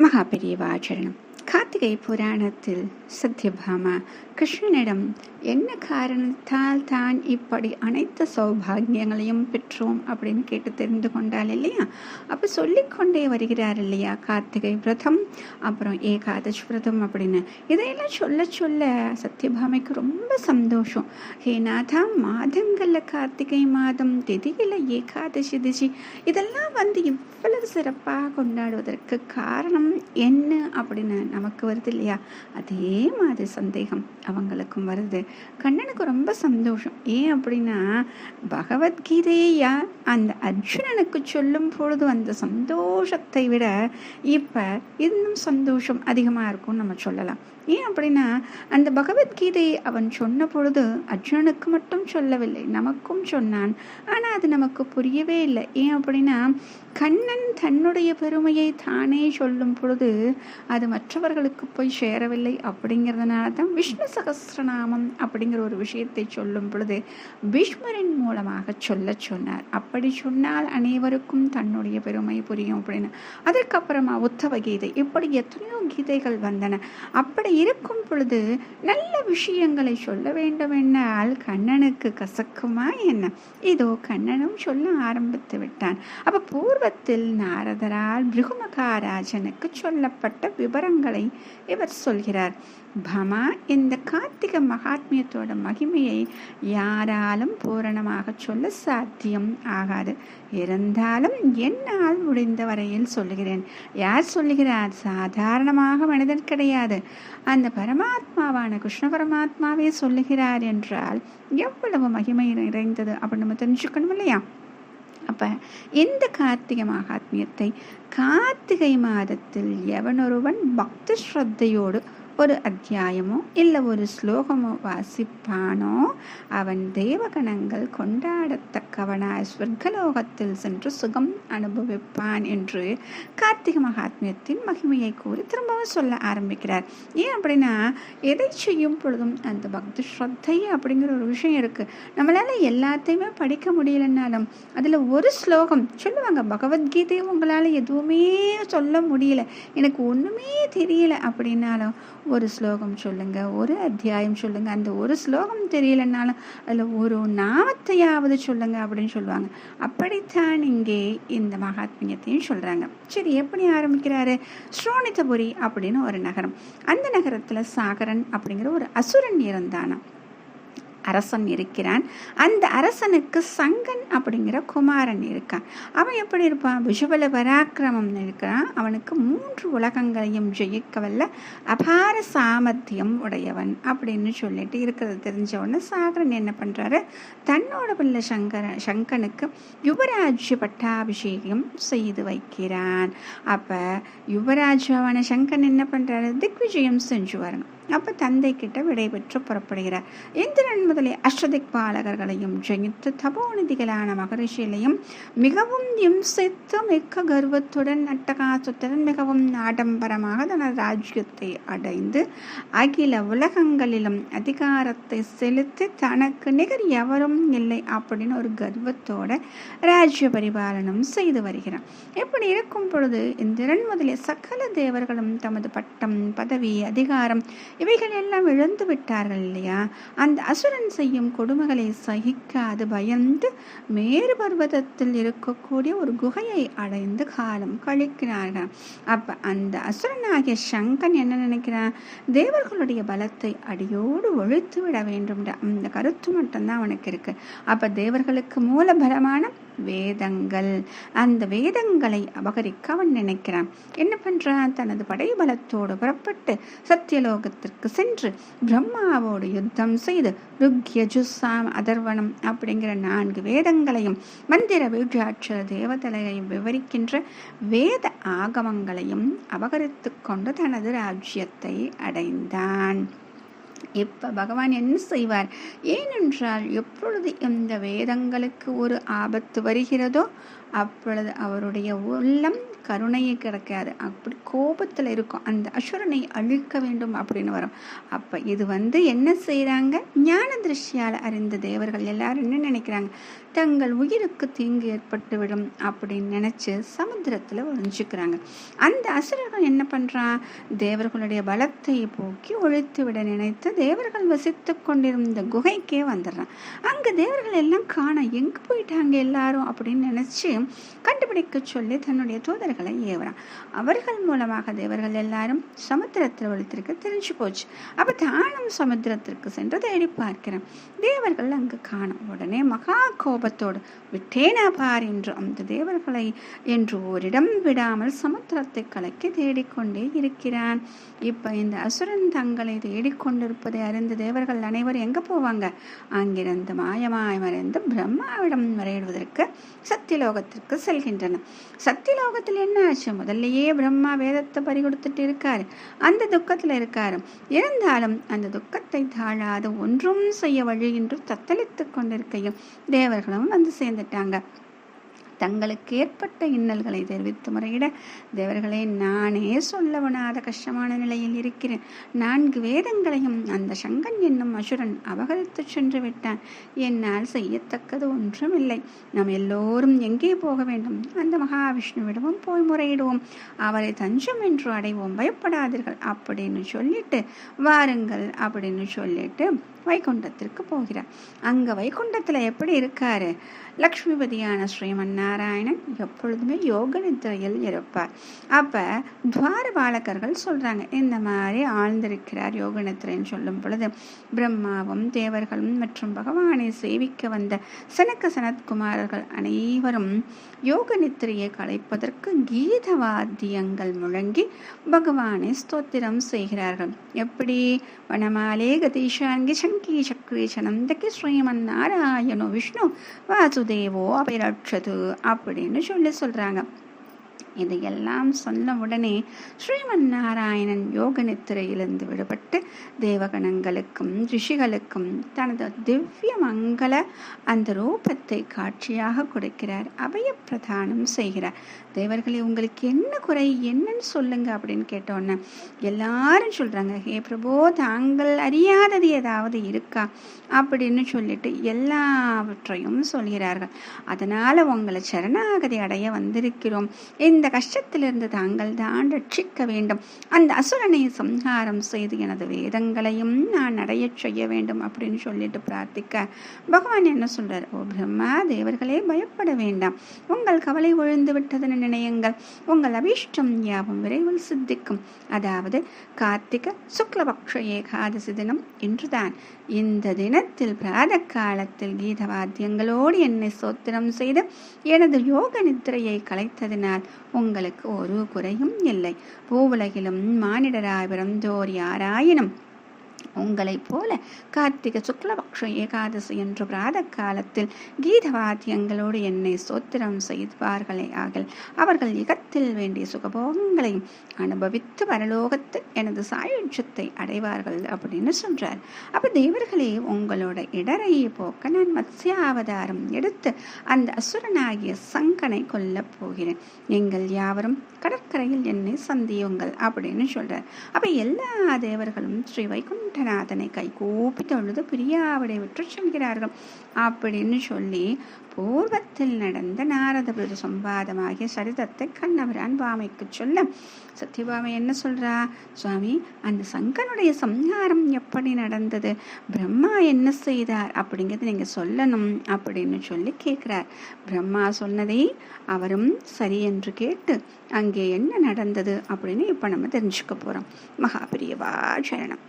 మహాపరివాచరణం கார்த்திகை புராணத்தில் சத்யபாமா கிருஷ்ணனிடம் என்ன காரணத்தால் தான் இப்படி அனைத்து சௌபாகியங்களையும் பெற்றோம் அப்படின்னு கேட்டு தெரிந்து கொண்டாள் இல்லையா? அப்போ சொல்லிக்கொண்டே வருகிறார் இல்லையா கார்த்திகை விரதம்? அப்புறம் ஏகாதசி விரதம் அப்படின்னு. இதையெல்லாம் சொல்ல சொல்ல சத்யபாமைக்கு ரொம்ப சந்தோஷம். ஹே நாதா மாதங்களில் கார்த்திகை மாதம் திதியில் ஏகாதசி திசி இதெல்லாம் வந்து இவ்வளவு சிறப்பாக கொண்டாடுவதற்கு காரணம் என்ன அப்படின்னு நமக்கு வருது இல்லையா அதே மாதிரி சந்தேகம் அவங்களுக்கும் வருது. கண்ணனுக்கு ரொம்ப சந்தோஷம். ஏன் அப்படின்னா பகவத்கீதையை யார் அந்த அர்ஜுனனுக்கு சொல்லும் பொழுது அந்த சந்தோஷத்தை விட இப்போ இன்னும் சந்தோஷம் அதிகமாக இருக்கும்னு நம்ம சொல்லலாம். ஏன் அப்படின்னா அந்த பகவத்கீதையை அவன் சொன்ன பொழுது அர்ஜுனனுக்கு மட்டும் சொல்லவில்லை. நமக்கும் சொன்னான். ஆனால் அது நமக்கு புரியவே இல்லை. ஏன் அப்படின்னா கண்ணன் தன்னுடைய பெருமையை தானே சொல்லும் பொழுது அது மற்றவர்களுக்கு போய் சேரவில்லை அப்படிங்கிறதுனால தான் விஷ்ணு சகசிரநாமம் அப்படிங்கிற ஒரு விஷயத்தை சொல்லும் பொழுது பீஷ்மரின் மூலமாக சொல்ல சொன்னார். அப்படி சொன்னால் அனைவருக்கும் தன்னுடைய பெருமை புரியும் அப்படின்னு. அதற்கப்புறமா உத்தவ கீதை. இப்படி எத்தனையோ கீதைகள் வந்தன. அப்படி இருக்கும் பொழுது நல்ல விஷயங்களை சொல்ல வேண்டும் என்னால் கண்ணனுக்கு கசக்குமா என்ன? இதோ கண்ணனும் சொல்ல ஆரம்பித்து விட்டான். அப்போ பூர்வத்தில் நாரதரால் பிருகுமகாராஜனுக்கு சொல்லப்பட்ட விவரங்களை இவர் சொல்கிறார் பமா இந்த கார்த்திக மகாத்மியத்தோட மகிமையை யாராலும் பூரணமாக சொல்ல சாத்தியம் ஆகாது. இருந்தாலும் என்னால் முடிந்த வரையில் சொல்லுகிறேன். யார் சொல்லுகிறார்? சாதாரணமாக மனிதன் கிடையாது. அந்த பரமாத்மாவான கிருஷ்ண பரமாத்மாவே சொல்லுகிறார் என்றால் எவ்வளவு மகிமை நிறைந்தது அப்படின்னு நம்ம தெரிஞ்சுக்கணும் இல்லையா? அப்போ இந்த கார்த்திகை மகாத்மியத்தை கார்த்திகை மாதத்தில் எவனொருவன் பக்தி ஸ்ரத்தையோடு ஒரு அத்தியாயமோ இல்லை ஒரு ஸ்லோகமோ வாசிப்பானோ அவன் தேவகணங்கள் கொண்டாடத்தக்கவனாய் ஸ்வர்கலோகத்தில் சென்று சுகம் அனுபவிப்பான் என்று கார்த்திக மகாத்மியத்தின் மகிமையை கூறி திரும்பவும் சொல்ல ஆரம்பிக்கிறார். ஏன் அப்படின்னா எதை செய்யும் பொழுதும் அந்த பக்தி ஸ்ரத்தை அப்படிங்கிற ஒரு விஷயம் இருக்குது நம்மளால எல்லாத்தையுமே படிக்க முடியலன்னாலும் அதில் ஒரு ஸ்லோகம் சொல்லுவாங்க பகவத்கீதையை உங்களால் எதுவுமே சொல்ல முடியல எனக்கு ஒன்றுமே தெரியல அப்படின்னாலும் ஒரு ஸ்லோகம் சொல்லுங்க ஒரு அத்தியாயம் சொல்லுங்க. அந்த ஒரு ஸ்லோகம் தெரியலனாலும் அதில் ஒரு நாமத்தையாவது சொல்லுங்க அப்படின்னு சொல்லுவாங்க. அப்படித்தான் இங்கே இந்த மகாத்மியத்தையும் சொல்றாங்க. சரி எப்படி ஆரம்பிக்கிறாரு? ஸ்ரோனிதபுரி அப்படின்னு ஒரு நகரம். அந்த நகரத்துல சாகரன் அப்படிங்கிற ஒரு அசுரன் இருந்தானா அரசன் இருக்கிறான். அந்த அரசனுக்கு சங்கன் அப்படிங்கிற குமாரன் இருக்கான். அவன் எப்படி இருப்பான்? விஷுவல பராக்கிரமம் இருக்கிறான். அவனுக்கு மூன்று உலகங்களையும் ஜெயிக்க வல்ல அபார சாமர்த்தியம் உடையவன் அப்படின்னு சொல்லிட்டு இருக்கிறது தெரிஞ்ச உடனே சாகரன் என்ன பண்ணுறாரு தன்னோட பிள்ளை சங்கர சங்கனுக்கு யுவராஜ்ய பட்டாபிஷேகம் செய்து வைக்கிறான். அப்போ யுவராஜாவான சங்கன் என்ன பண்ணுறாரு திக்விஜயம் செஞ்சு வரணும் அப்போ தந்தை கிட்ட விடைபெற்று புறப்படுகிறார். இந்திரன் முதலே அஷ்டதிக் பாலகர்களையும் ஜெயித்து தபோநிதிகளான மகரிஷிகளையும் மிகவும் இம்சித்து மிக்க கர்வத்துடன் அட்டகாசத்துடன் மிகவும் ஆடம்பரமாக தனது ராஜ்யத்தை அடைந்து அகில உலகங்களிலும் அதிகாரத்தை செலுத்தி தனக்கு நிகர் எவரும் இல்லை அப்படின்னு ஒரு கர்வத்தோட ராஜ்ய பரிபாலனம் செய்து வருகிறான் இப்படி இருக்கும் பொழுது இந்திரன் முதலே சகல தேவர்களும் தமது பட்டம் பதவி அதிகாரம் இவைகள் எல்லாம் இழந்து விட்டார்கள் இல்லையா? அந்த அசுரன் செய்யும் கொடுமைகளை சகிக்காது பயந்து மேறு பர்வதத்தில் இருக்கக்கூடிய ஒரு குகையை அடைந்து காலம் கழிக்கிறார்கள். அப்ப அந்த அசுரனாகிய சங்கன் என்ன நினைக்கிறான்? தேவர்களுடைய பலத்தை அடியோடு ஒழித்து விட வேண்டும் அந்த கருத்து மட்டும்தான் அவனுக்கு இருக்கு. அப்ப தேவர்களுக்கு மூல பலமான வேதங்கள். அந்த வேதங்களை அபகரிக்க அவன் நினைக்கிறான். என்ன பண்றான் தனது படை பலத்தோடு புறப்பட்டு சத்தியலோகத்திற்கு சென்று பிரம்மாவோடு யுத்தம் செய்து ருக்ய ஜுசாம் அதர்வனம் அப்படிங்கிற நான்கு வேதங்களையும் மந்திர வீழ்ச்சாட்சர தேவதலையையும் விவரிக்கின்ற வேத ஆகமங்களையும் அபகரித்து கொண்டு தனது ராஜ்யத்தை அடைந்தான். இப்போ பகவான் என்ன செய்வார்? ஏனென்றால் எப்பொழுது இந்த வேதங்களுக்கு ஒரு ஆபத்து வருகிறதோ அப்பொழுது அவருடைய உள்ளம் கருணையை கிடைக்காது. அப்படி கோபத்தில் இருக்கும். அந்த அசுரனை அழிக்க வேண்டும் அப்படின்னு வரும். அப்போ இது வந்து என்ன செய்கிறாங்க ஞான திருஷ்டியால் அறிந்த தேவர்கள் எல்லாரும் என்ன நினைக்கிறாங்க? தங்கள் உயிருக்கு தீங்கு ஏற்பட்டுவிடும் அப்படின்னு நினச்சி சமுத்திரத்தில் ஒழிஞ்சுக்கிறாங்க அந்த அசுரர்கள் என்ன பண்ணுறான் தேவர்களுடைய பலத்தை போக்கி ஒழித்து விட நினைத்து தேவர்கள் வசித்து கொண்டிருந்த குகைக்கே வந்துடுறான். அங்கே தேவர்கள் எல்லாம் காண எங்கே போயிட்டாங்க எல்லாரும் அப்படின்னு நினச்சி கண்டுபிடிக்க சொல்லி தன்னுடைய தேவர்களை ஏவுறான் அவர்கள் மூலமாக தேவர்கள் எல்லாரும் சமுத்திரத்தில் ஒழித்திருக்க தெரிஞ்சு போச்சு. அப்போ தானும் சமுத்திரத்திற்கு சென்று தேடி பார்க்கிறேன். தேவர்கள் அங்கு காணும். உடனே மகா கோபத்தோடு விட்டேனா பார் என்று அந்த தேவர்களை என்று ஓரிடம் விடாமல் சமுத்திரத்தை கலக்கி தேடிக்கொண்டே இருக்கிறான். இப்ப இந்த அசுரன் தங்களை தேடிக்கொண்டிருப்பதை அறிந்த தேவர்கள் அனைவரும் எங்க போவாங்க? அங்கிருந்து மாயமாய் மறைந்து பிரம்மாவிடம் மறையிடுவதற்கு சத்தியலோகத்திற்கு செல்கின்றன சத்தியலோகத்தில் என்ன ஆச்சு முதல்லயே பிரம்மா வேதத்தை பறி கொடுத்துட்டு இருக்காரு. அந்த துக்கத்துல இருக்காரு. இருந்தாலும் அந்த துக்கத்தை தாழாது ஒன்றும் செய்ய வழி என்று தத்தளித்து கொண்டிருக்கையும் தேவர்களும் வந்து சேர்ந்துட்டாங்க. தங்களுக்கு ஏற்பட்ட இன்னல்களை தெரிவித்து முறையிட தேவர்களே நானே சொல்லவனாத கஷ்டமான நிலையில் இருக்கிறேன். நான்கு வேதங்களையும் அந்த சங்கன் என்னும் அசுரன் அபகரித்து சென்று விட்டான். என்னால் செய்யத்தக்கது ஒன்றும் இல்லை நாம் எல்லோரும் எங்கே போக வேண்டும்? அந்த மகாவிஷ்ணுவிடமும் போய் முறையிடுவோம். அவரை தஞ்சம் என்று அடைவோம். பயப்படாதீர்கள். அப்படின்னு சொல்லிட்டு வாருங்கள் அப்படின்னு சொல்லிட்டு வைகுண்டத்திற்கு போகிறார். அங்க வைகுண்டத்தில் எப்படி இருக்காரு? லக்ஷ்மிபதியான ஸ்ரீமன் நாராயணன் எப்பொழுதுமே யோக நித்திரையில் இருப்பார். அப்ப துவார பாலகர்கள் சொல்றாங்க இந்த மாதிரி ஆழ்ந்திருக்கிறார் யோக நித்திரைன்னு சொல்லும் பொழுது பிரம்மாவும் தேவர்களும் மற்றும் பகவானை சேவிக்க வந்த சனக்க சனத்குமாரர்கள் அனைவரும் யோக நித்திரையை கலைப்பதற்கு கீத வாத்தியங்கள் முழங்கி பகவானை ஸ்தோத்திரம் செய்கிறார்கள். எப்படி? வனமாலே கதீஷாங்கி சங்கி தக்கி ஸ்ரீமன் நாராயணோ விஷ்ணு வாசுதேவோ அபிரட்சது அப்படின்னு சொல்லி சொல்றாங்க. இதையெல்லாம் சொன்ன உடனே ஸ்ரீமன் நாராயணன் யோக நித்திரையிலிருந்து விடுபட்டு தேவகணங்களுக்கும் ரிஷிகளுக்கும் தனது திவ்ய மங்கள அந்த ரூபத்தை காட்சியாக கொடுக்கிறார் அபய பிரதானம் செய்கிறார். தேவர்களே உங்களுக்கு என்ன குறை என்னன்னு சொல்லுங்க அப்படின்னு கேட்டோன்னே எல்லாரும் சொல்றாங்க ஹே பிரபோ தாங்கள் அறியாதது ஏதாவது இருக்கா? அப்படின்னு சொல்லிட்டு எல்லாவற்றையும் சொல்கிறார்கள். அதனால உங்களை சரணாகதி அடைய வந்திருக்கிறோம். இந்த இந்த கஷ்டத்திலிருந்து தாங்கள் தான் ரட்சிக்க வேண்டும். அந்த அசுரனை சம்ஹாரம் செய்து எனது வேதங்களையும் நான் அடைய செய்ய வேண்டும் அப்படின்னு சொல்லிட்டு பிரார்த்திக்க பகவான் என்ன சொல்றார்? ஓ பிரம்மா தேவர்களே பயப்பட வேண்டாம். உங்கள் கவலை ஒழிந்து விட்டதென நினையுங்கள். உங்கள் அபீஷ்டம் யாவும் விரைவில் சித்திக்கும். அதாவது கார்த்திக சுக்லபக்ஷ ஏகாதசி தினம் இன்றுதான். இந்த தினத்தில் பிராத காலத்தில் கீத வாத்தியங்களோடு என்னை சோத்திரம் செய்து எனது யோக நித்திரையை கலைத்ததினால் உங்களுக்கு ஒரு குறையும் இல்லை. பூவுலகிலும் மானிடராய் பிறந்தோர் யாராயினும் உங்களைப் போல கார்த்திக சுக்லபக்ஷ ஏகாதசி என்ற பிராத காலத்தில் கீதவாத்தியங்களோடு என்னை சோத்திரம் செய்வார்களே ஆகல். அவர்கள் இகத்தில் வேண்டிய சுகபோகங்களையும் அனுபவித்து பரலோகத்தில் எனது சாயுட்சத்தை அடைவார்கள் அப்படின்னு சொல்றார். அப்ப தேவர்களே உங்களோட இடரையை போக்க நான் மத்ஸ்யாவதாரம் எடுத்து அந்த அசுரனாகிய சங்கனை கொல்லப் போகிறேன். நீங்கள் யாவரும் கடற்கரையில் என்னை சந்தியுங்கள் அப்படின்னு சொல்றார். அப்ப எல்லா தேவர்களும் ஸ்ரீ வைகுண்ட கை கூப்பி தொழுது பிரியாவிடை விற்று செல்கிறார்கள். அப்படின்னு சொல்லி பூர்வத்தில் நடந்த நாரதபுர சம்பாதமாகிய சரிதத்தை கண்ணவரான் பாமைக்கு சொல்ல சத்யபாமை என்ன சொல்றா? சுவாமி அந்த சங்கனுடைய சம்ஹாரம் எப்படி நடந்தது? பிரம்மா என்ன செய்தார் அப்படிங்கிறது நீங்க சொல்லணும் அப்படின்னு சொல்லி கேட்கிறார் பிரம்மா சொன்னதை அவரும் சரி என்று கேட்டு அங்கே என்ன நடந்தது அப்படின்னு இப்ப நம்ம தெரிஞ்சுக்க போறோம். மகாபிரியவா சரணம்.